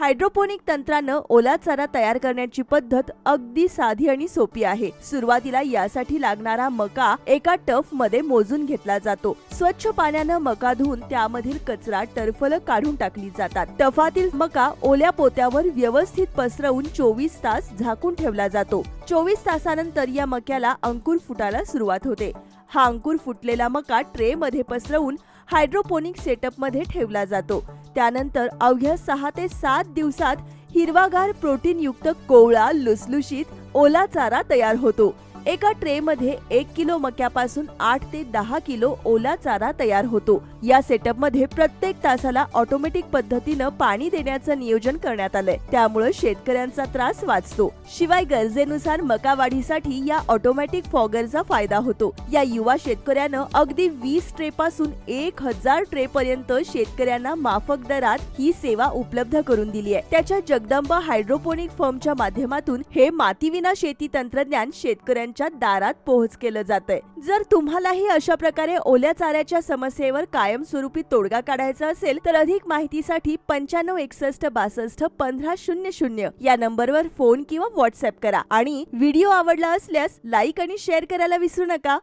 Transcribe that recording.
Hydroponic तंत्रानं ओला चारा तयार करण्याची पद्धत अगदी साधी आणि सोपी आहे. सुरुवातीला यासाठी लागणारा मका एका टफमध्ये मोजून घेतला जातो. स्वच्छ पाण्यानं मका धुवून त्यामधील कचरा टर्फल काढून टाकली जातात. टफातील मका ओल्या पोत्यावर व्यवस्थित पसरवून चोवीस तास झाकून ठेवला जातो. चोवीस तासानंतर या मक्याला अंकुर फुटायला सुरुवात होते. हा अंकुर फुटलेला मका ट्रे मध्ये पसरवून हायड्रोपोनिक सेटअपमध्ये ठेवला जातो. त्यानंतर अवघ्या सहा ते सात दिवसात हिरवागार प्रोटीनयुक्त कोवळा लुसलुशीत ओला चारा तयार होतो. एका ट्रेमध्ये एक किलो मक्यापासून आठ ते दहा किलो ओला चारा तयार होतो. या सेटअपमध्ये प्रत्येक तासाला ऑटोमॅटिक पद्धतीनं पाणी देण्याचं नियोजन करण्यात आलंय. त्यामुळे शेतकऱ्यांचा त्रास वाचतो. शिवाय गरजेनुसार मका वाढीसाठी या ऑटोमॅटिक फॉगरचा फायदा होतो. या युवा शेतकऱ्यानं अगदी वीस ट्रे पासून एक हजार ट्रे पर्यंत शेतकऱ्यांना माफक दरात ही सेवा उपलब्ध करून दिली आहे. त्याच्या जगदंबा हायड्रोपोनिक फर्मच्या माध्यमातून हे मातीविना शेती तंत्रज्ञान शेतकऱ्यांच्या दारात पोहोच केलं जात आहे जर तुम्हालाही अशा प्रकारे ओल्या चाऱ्याच्या समस्येवर काय कायमस्वरूपी तोडगा काढायचा असेल तर अधिक माहितीसाठी पंच्याण्णव एकसष्ट बासष्ट पंधरा शून्य शून्य या नंबरवर फोन किंवा व्हॉट्सअप करा. आणि व्हिडिओ आवडला असल्यास लाईक आणि शेअर करायला विसरू नका.